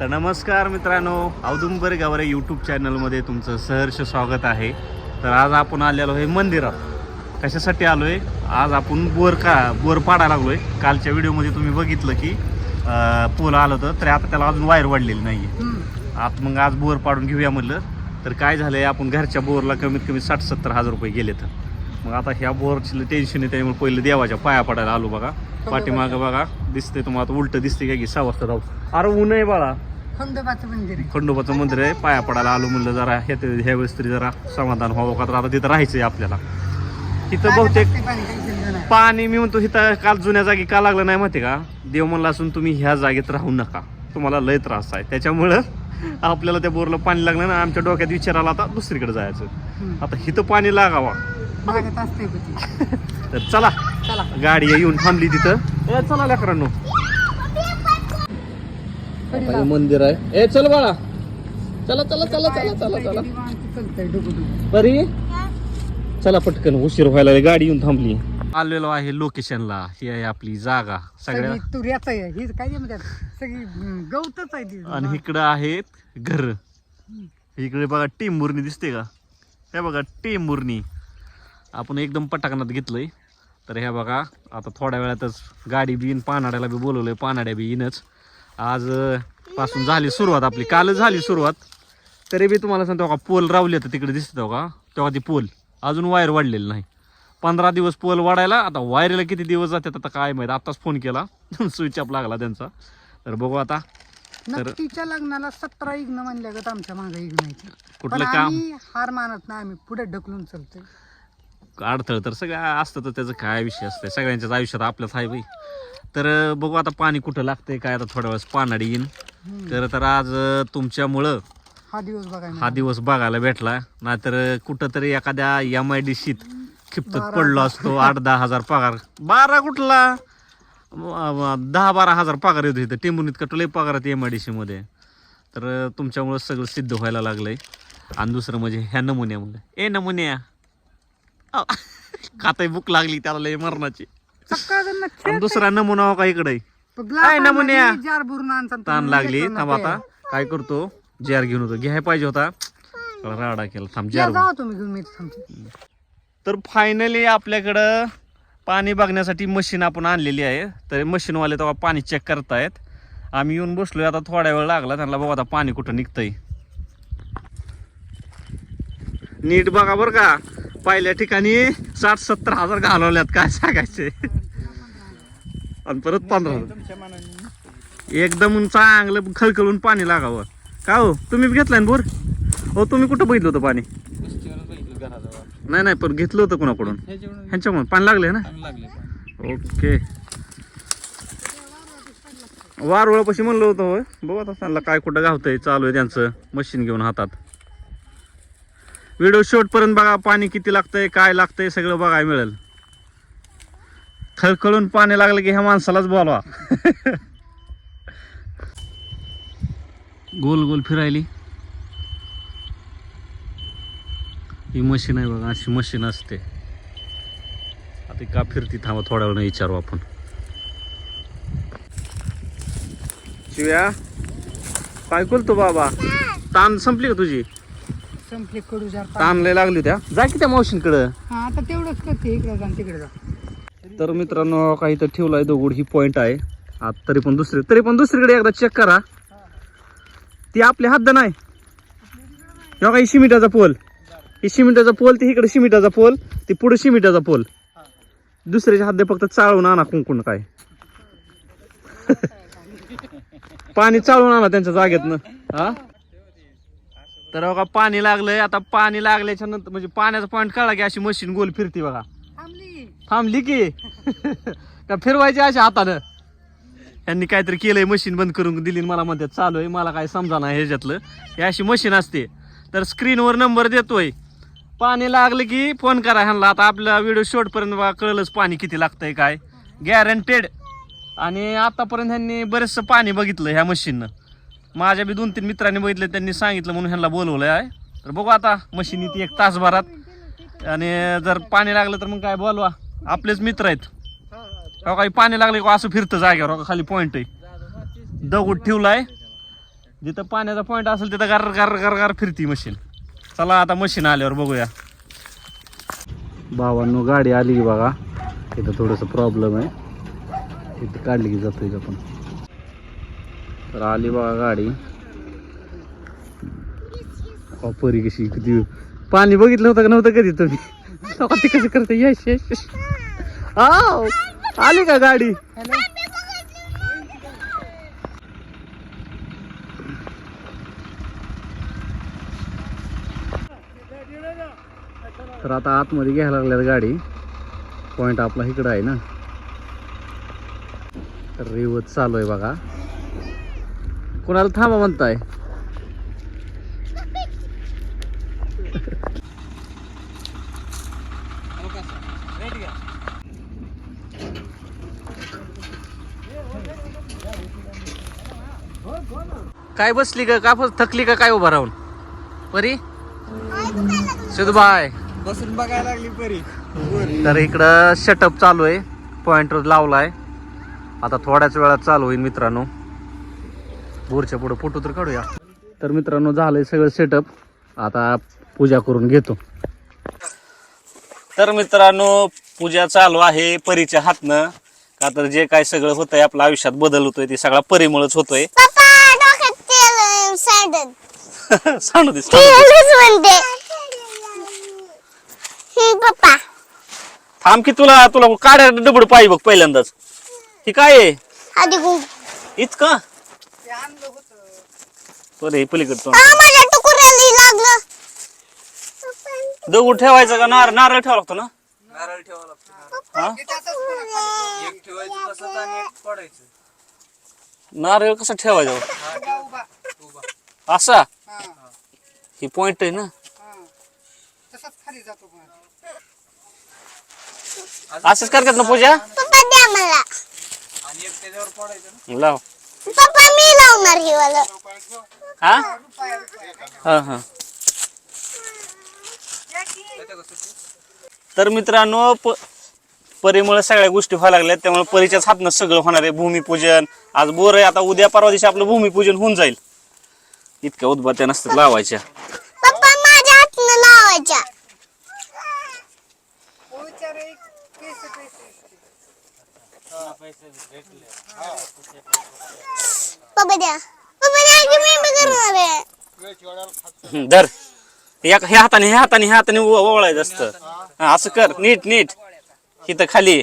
तर नमस्कार मित्रांनो औदुंबर गावरे यूट्यूब चॅनलमध्ये तुमचं सहर्ष स्वागत आहे. तर आज आपण आलेलो आहे मंदिरात. कशासाठी आलो आहे आज आपण बोर का बोर पाडायला लागलो आहे कालच्या व्हिडिओमध्ये तुम्ही बघितलं की पूल आलं होतं तर आता त्याला अजून वायर वाढलेली नाही आहे आता मग आज बोर पाडून घेऊया म्हणलं. तर काय झालंय आपण घरच्या बोरला कमीत कमी साठ सत्तर हजार रुपये गेले तर मग आता ह्या बोरची टेन्शन आहे त्यामुळे पहिले देवाच्या पाया पडायला आलो बघा. पाठीमागं बघा. दिसते तुम्हाला आता उलट दिसते का की सहा वाजता जाऊ. अरे ऊन आहे बाळा. खंडोबाचं मंदिर आहे. खंडोबाचं मंदिर आहे. पाया पडायला आलो म्हणलं जरा ह्या ह्या वेळेस तरी जरा समाधान व्हावं का? तर आता तिथं राहायचंय आपल्याला. तिथं बहुतेक पाणी मी म्हणतो इथं काल जुन्या जागी का लागलं नाही माहिती का? देव म्हणला असून तुम्ही ह्या जागेत राहू नका. तुम्हाला लय त्रास आहे. त्याच्यामुळं आपल्याला त्या बोरला पाणी लागलं ना आमच्या डोक्यात विचार आला आता दुसरीकडे जायचं. आता इथं पाणी लागावा. लागत असते होती तर चला. चला. गाडी येऊन थांबली तिथं. ए चला लेकरांनो. हे लाव. मंदिर आहे. ए चल बाळा. चला चला चला चला चला चला. बरी चला पटकन उशीर व्हायला लागला, गाडी येऊन थांबली. आलेलो आहे लोकेशनला ही आहे आपली जागा. सगळ्या सगळी तुऱ्याच आहे. ही काय ते म्हणतात सगळी गवतच आहे ती. आणि इकडं आहेत घर. इकडे बघा टेंभुर्णी दिसते का? हे बघा टेंभुर्णी. आपण एकदम पटाकनात घेतलंय. तर ह्या बघा आता थोड्या वेळातच गाडी बी येईन पानाड्याला बी बोलवलंय. पानाड्या बी येईनच आज पासून झाली सुरुवात आपली. कालच झाली सुरुवात. तरी बी तुम्हाला सांगतो का पोल रावले तर तिकडे दिसतो का? तेव्हा ती पोल अजून वायर वाढलेली नाही. पंधरा दिवस पोल वाढायला आता वायरला किती दिवस जातात आता काय माहीत. आताच फोन केला. स्विच ऑफ लागला त्यांचा. तर बघू आता. तर- नक्कीच्या लग्नाला सतरा इग्न म्हणल्यागत आमच्या मागे इग्न कुठलं काम? हार मानत नाही. आम्ही पुढे ढकलून चालतोय. अडथळ. तर सगळं असतं तर त्याचं काय विषय असतं सगळ्यांच्याच आयुष्यात आपल्याच आहे बाई. तर बघू आता पाणी कुठं लागतंय काय आता थोड्या वेळेस पानाडी येईन. हम्म. तर तर आज तुमच्यामुळं हा दिवस बघायला हा दिवस बघायला भेटला. नाहीतर अं, कुठंतरी एखाद्या एम आय डी शीत खिपतत बारा पडलो असतो आठ दहा हजार पगार. बारा कुठला? दहा बारा हजार पगार येतो इथं. टेंबून इतका पगार येते एम आय डी सी मध्ये. तर तुमच्यामुळं सगळं सिद्ध व्हायला लागलंय. आणि दुसरं म्हणजे ह्या नमुन्यामुळे. ए नमुन्या! खाताय भूक लागली त्याला लय मरणाची. आणि दुसरा नमुना हो का इकडे? काय नमुन्या? ताण लागली. थांब. आता. काय करतो? जार घेऊन होतो घ्याय पाहिजे होता. राडा केला. थांब जार तर फायनली आपल्याकडं पाणी बघण्यासाठी मशीन आपण आणलेली आहे. तर मशीनवाले तेव्हा पाणी चेक करतायत. आम्ही येऊन बसलोय. आता थोडा वेळ लागला. त्यांना बघा आता पाणी कुठं निघतंय. नीट बघा बरं का. पहिल्या ठिकाणी साठ सत्तर हजार घालवल्यात काय सांगायचे? आणि परत पंधरा हजार. एकदम चांगलं खळखळून पाणी लागावं. का हो? तुम्ही बी घेतलाय ना बोर? हो तुम्ही कुठं बघितलं होतं पाणी? नाही नाही पण घेतलं होतं कोणाकडून? ह्यांच्याकडून. पाणी लागले ना? ओके. वारुळापाशी म्हणलं होतं होय. बघत असताना त्यांना काय कुठं गावतंय चालू आहे त्यांचं. मशीन घेऊन हातात. व्हिडिओ शेवटपर्यंत बघा पाणी किती लागतंय काय लागतंय सगळं बघायला मिळेल. खळखळून पाणी लागलं की ह्या माणसालाच बोलवा. गोल गोल फिरायली. ही मशीन आहे बघा अशी मशीन असते. आता का फिरती थांबा थोड्या वेळ विचारू आपण. शिव्या काय करतो बाबा? ताण संपली का तुझी? संपले कडू जार ताण लय लागली त्या जा की त्या मावशींकडं. हा आता तेवढंच करते. इकडे जा आणि तिकडे जा. तर मित्रांनो काही तर ठेवलाय दगड ही पॉइंट आहे. आता तरी पण दुसरी तरी पण दुसरीकडे एकदा चेक करा. ती आपल्या हद्द नाही. ह्यो काही शिमिटाचा पोल. ही शिमिटाचा पोल ती इकडे शिमिटाचा पोल ती पुढे शिमिटाचा पोल. दुसऱ्याच्या हद्द फक्त चाळून आणा कुंकुण काय. पाणी चाळून आणा त्यांच्या जागेतनं. हा? तर बघा पाणी लागलंय. आता पाणी लागल्याच्या नंतर म्हणजे पाण्याचा पॉईंट कळला की अशी मशीन गोल फिरती बघा. थांबली. की? का फिरवायची अशा हातानं? यांनी काहीतरी केलंय मशीन बंद करून दिली मला म्हणतात चालू आहे मला काय समजा नाही ह्याच्यातलं. ही अशी मशीन असते. तर स्क्रीनवर नंबर देतोय. पाणी लागलं की फोन करा ह्यांना. आता आपला व्हिडिओ शेवटपर्यंत बघा कळलंच पाणी किती लागतंय काय. गॅरंटेड आणि आतापर्यंत ह्यांनी बरेचसं पाणी बघितलं ह्या मशीननं माझ्या बी दोन तीन मित्रांनी बघितले त्यांनी सांगितलं म्हणून ह्यांना बोलवलं आहे. तर बघू आता मशीन येते एक तासभरात. आणि जर पाणी लागलं तर मग काय बोलवा? आपलेच मित्र आहेत. का काही पाणी लागले का असं फिरतं जाग्यावर का खाली पॉईंट आहे. दगड ठेवलाय. जिथं पाण्याचा पॉईंट असेल तिथं गार गार गार गार फिरती मशीन. चला आता मशीन आल्यावर बघूया. भावांनो गाडी आली की बघा. इथं थोडंसं प्रॉब्लेम आहे. इथं काढली की जातोय आपण. तर आली बघा गाडी. परी कशी किती पाणी बघितलं होतं का नव्हतं कधी तुम्ही? तेव्हा कसं करते यश यश आव, आली का गाडी? तर आता आतमध्ये घ्यायला लागल्यात गाडी. पॉइंट आपला इकडं आहे ना. तर रिवत चालू आहे बघा. कोणाला थांबा म्हणताय? काय बसली का का थकली का काय उभा राहून? परी? सिद्धबाय बसून बघायला लागली परी. तर इकडं शटअप चालू आहे. पॉइंटर लावलाय. आता थोड्याच वेळात चालू होईल मित्रांनो. बोरच्या पुढे फोटो तर काढूया. तर मित्रांनो झालंय सगळं सेटअप आता पूजा करून घेतो. तर मित्रांनो पूजा चालू आहे परीच्या हातनं. का तर जे काय सगळं होतंय आपल्या आयुष्यात बदल होतोय ते सगळा परीमुळेच होतोय. सांगू दे थांब की तुला तुला काढ्या डबड पाहिजे बघ पहिल्यांदाच. ही काय आहे? इतका? ते आणलं होतं. बरं हे पलीकडतो आ, माझ्या टुकुऱ्याला लागलं. दगड ठेवायचा का? नारळ नारळ ठेवावा लागतो ना? नारळ ठेवावं लागतं हा? ते त्यातच पुन्हा खाली एक ठेवायचं तसंच आणि एक पडायचं नारळ कसा ठेवायचा? उभा उभा उभा. असा? हा. ही पॉइंट आहे ना? हा. तसंच खाली जातो पण. असंच करतात ना पूजा? पप्पा द्या मला आणि एक त्याच्यावर पडायचं ना लाव. पप्पा मी लावणार हे वाला. हा? हा हा? तर मित्रांनो प परीमुळे सगळ्या गोष्टी व्हायला लागल्यात त्यामुळे परीच्याच हातनं सगळं होणार आहे भूमिपूजन. आज बोर आहे आता उद्या परवा दिवशी आपलं भूमिपूजन होऊन जाईल. इतक्या उदबत्त्या नसतात लावायच्या. पप्पा माझ्या हातनं लावायच्या. ओ विचार एक पैसे पैसे पप्पा द्या. पप्पा द्या की मी बी करणार आहे धर. एक ह्या हाताने ह्या हाताने ह्या हाताने ओ- ओवळायचं असतं. हा, असं कर. नीट नीट. इथं खाली.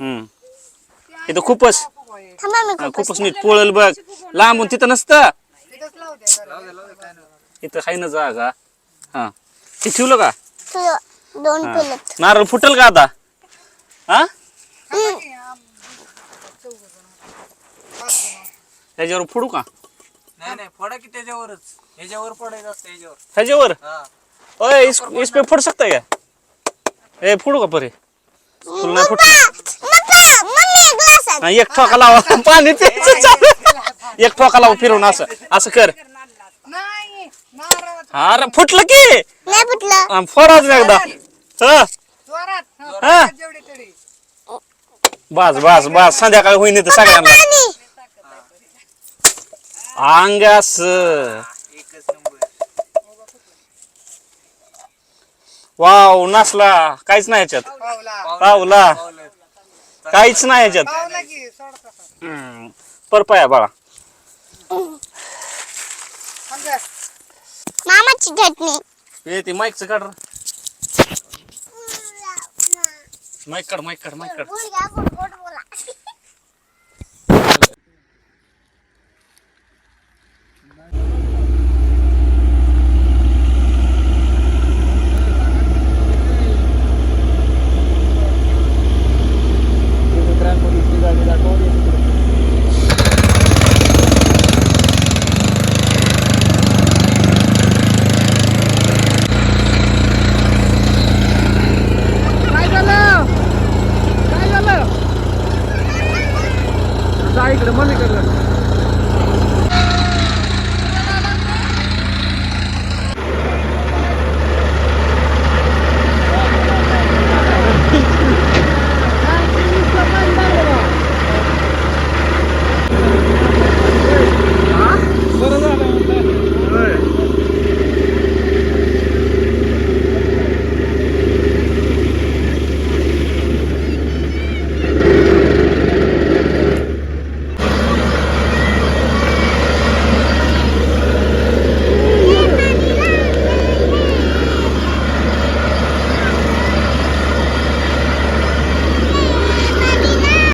हम्म. इथं खूपच. थांबा मी हा, खूपच नीट पोळल बघ. लांबून तिथं नसतं. इथं आहे ना जागा. हा. ते ठेवलं का? तुझं दोन हा. पिलत. नारळ फुटल का आता? हा? त्याच्यावर फोडू का? नाही नाही फोडा की त्याच्यावरच. ह्याच्यावर पडायचं असतं ह्याच्यावर. ह्याच्यावर? हा. ओय इस, इस पे फोड सकता है क्या ए फोडू का परे? तुला नाही हा, एक ठोका लावा. पाणी प्यायचं चालू. एक ठोका लावा फिरवून असं असं कर. हा अरे फुटलं की? नाही फुटलं. फोड अजून एकदा. हा. हा. बस बस बस. संध्याकाळी होईन तर सगळ्यांना. अंगास. वाव नसला. काहीच नाही याच्यात. पावला. काहीच नाही याच्यात. परपाया बाळा. मामाची चटणी. ते माईकचं काढ माईक काढ माईक काढ माईक काढ.